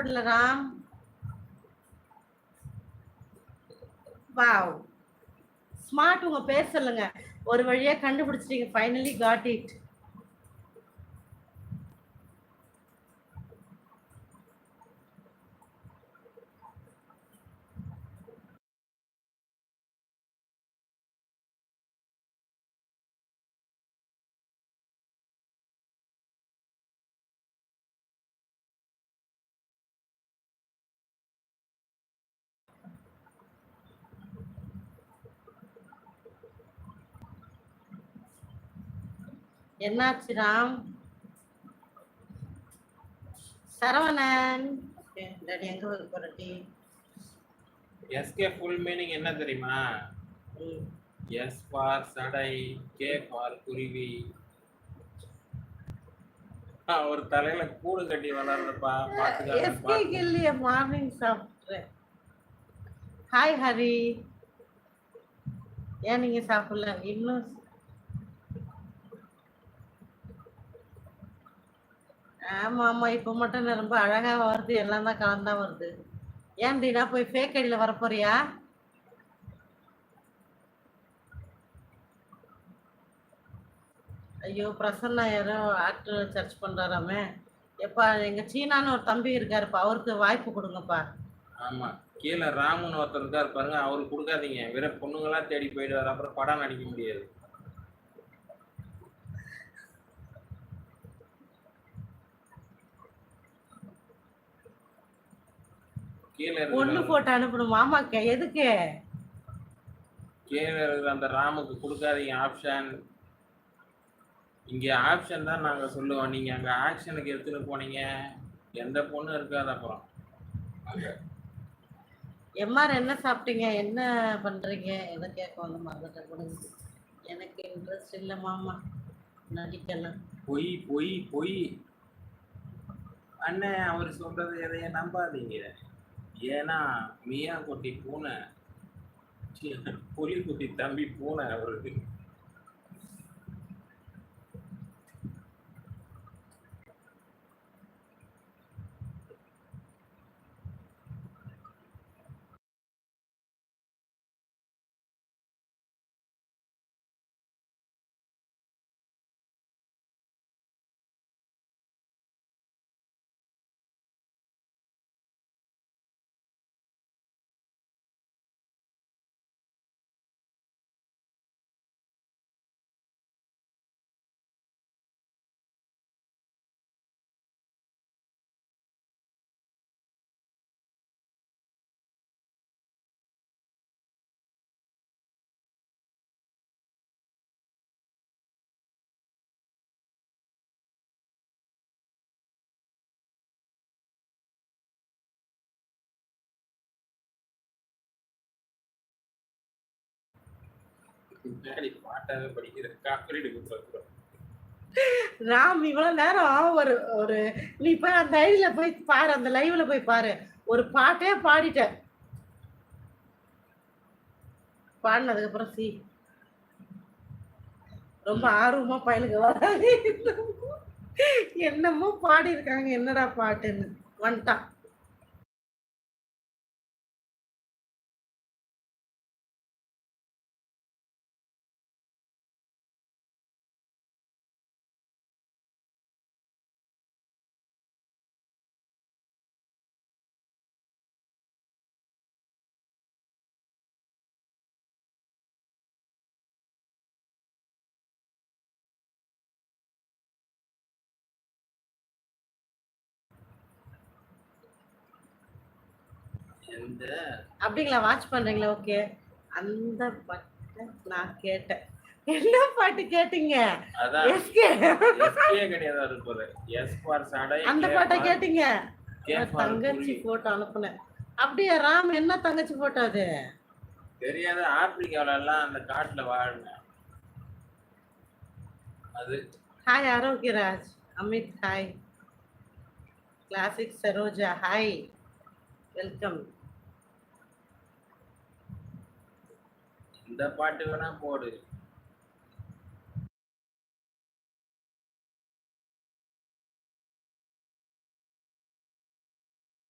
சாப்பிடல Ram wow smart உங்க பேர் சொல்லுங்க. ஒரு வழியா கண்டுபிடிச்சிட்டீங்க. ஃபைனலி காட் இட் என்னாச்சு ராம்? சரவணன். டாடி எங்க போற டீ? எஸ்கே ஃபுல் மீனிங் என்ன தெரியுமா? எஸ் ஃபார் சடை கே ஃபார் குருவி. ஒரு தலையில கூடு கட்டி வளர்றப்பா எஸ்கே பாத்துக்காங்க. இல்லையே மார்னிங் சாப்பிட்றேன் ஹாய் ஹரி ஏன் நீங்க சாப்பிடல? இன்னும் ஆமா ஆமா. இப்ப மட்டும் ரொம்ப அழகா வருது. எல்லாம் தான் கலந்தா வருது. ஏன் தீனா போய் ஃபேக் அடியில வர போறியா ஐயோ பிரசன்னா யாரோ ஆக்டர் சர்ச் பண்றாராமே. எப்பா எங்க சீனான்னு ஒரு தம்பி இருக்காருப்பா அவருக்கு வாய்ப்பு கொடுங்கப்பா. ஆமா. கீழே ராமுன்னு ஒருத்தர் இருக்காரு பாருங்க அவருக்கு கொடுக்காதீங்க. வேற பொண்ணுங்களா தேடி போயிடுவாரு. அப்புறம் படம் நடிக்க முடியாது. பொண்ணு போட்டு அனுப்பணும். மாமாக்க எதுக்கு? கீழே இருக்கிற அந்த ராமுக்கு கொடுக்காதீங்க ஆப்ஷன் இங்க ஆப்ஷன் தான் நாங்க சொல்லுவோம். நீங்க அங்க ஆக்ஷனுக்கு எடுத்துட்டு போனீங்க. எந்த பொண்ணு இருக்காது அப்புறம். எம்ஆர் என்ன சாப்பிட்டீங்க? என்ன பண்றீங்க? எதை கேட்க வந்து மறந்துட்ட கொடுங்க. எனக்கு இன்ட்ரெஸ்ட் இல்லை மாமா. நடிக்கலாம் பொய் பொய் பொய். அண்ணன் அவர் சொல்றது எதையும் நம்பாதீங்க. ஏன்னா மியா குட்டி பூனை புலி குட்டி தம்பி பூனை அவருக்கு பின்னாடி பாட்டாவே படிக்கிற கொடுத்துருக்குறோம் ராம் இவ்வளவு நேரம் ஒரு ஒரு நீ போய் அந்த ஐடியில போய் பாரு அந்த லைவ்ல போய் பாரு. ஒரு பாட்டே பாடிட்ட. பாடினதுக்கு அப்புறம் சி. ரொம்ப ஆர்வமா பயலுக்கு வராது. என்னமோ பாடி இருக்காங்க என்னடா பாட்டுன்னு. வந்துட்டான். அப்படிங்களா? வாட்ச் பண்றீங்களா? ஓகே அந்த பாட்டை நான் கேட்டேன். என்ன பாட்டு கேட்டீங்க? அந்த பாட்டை கேட்டீங்க? தங்கச்சி. போட்டோ அனுப்புனேன். அப்படியா ராம்? என்ன தங்கச்சி போட்டோ அது? தெரியாத ஆப்பிரிக்காவில எல்லாம் அந்த காட்டுல வாழுங்க அது. Hi Arokiaraj Amit hi classic Saroja hi welcome இந்த பாட்டு வேணா போடு.